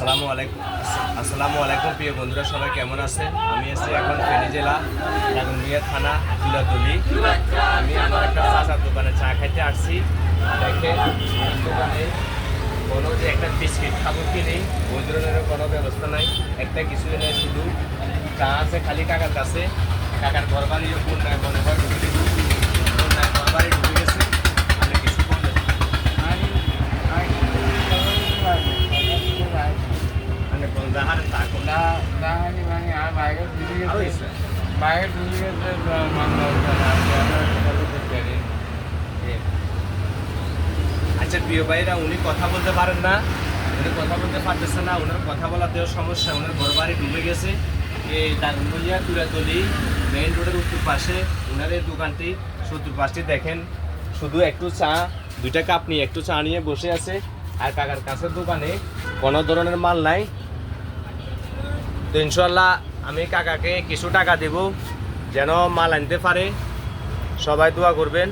আসসালামু আলাইকুম। আসসালামু আলাইকুম, প্রিয় বন্ধুরা, সবাই কেমন আছে আমি এসেছি এখন ফেনী জেলা লাগুনিয়া থানা তুলাতলি আমি আমার একটা চাচার দোকানে চা খাইতে আসছি। এই দোকানে কোনো যে একটা বিস্কিট খাব কি নেই, ওই ধরনের কোনো ব্যবস্থা নাই। একটা কিছু নেই, শুধু চা আছে, খালি কাকার কাছে। কাকার ঘর বাড়ি বন্যায় মনে হয় ঢুকে দিবো বন্যায় ঘর বাড়ি ঢুকে গেছে আমি কিছু বললেন মানে আচ্ছা প্রিয় ভাইরা উনি কথা বলতে পারেন না উনি কথা বলতে পারতেছে না ওনার কথা বলাতেও সমস্যা ওনার ঘর বাড়ি ডুবে গেছে। এই দাগনভূঞা তুলাতলি মেইন রোডের উত্তর পাশে ওনার এই দোকানটি সত্তর পাশটি দেখেন। শুধু একটু চা দুইটা কাপ নিয়ে একটু চা নিয়ে বসে আছে। আর কাকার কাছের দোকানে কোনো ধরনের মাল নাই। তো ইনশাল্লাহ আমি কাকাকে কিছু টাকা দেব যেন মাল আনতে পারে। সবাই দোয়া করবেন।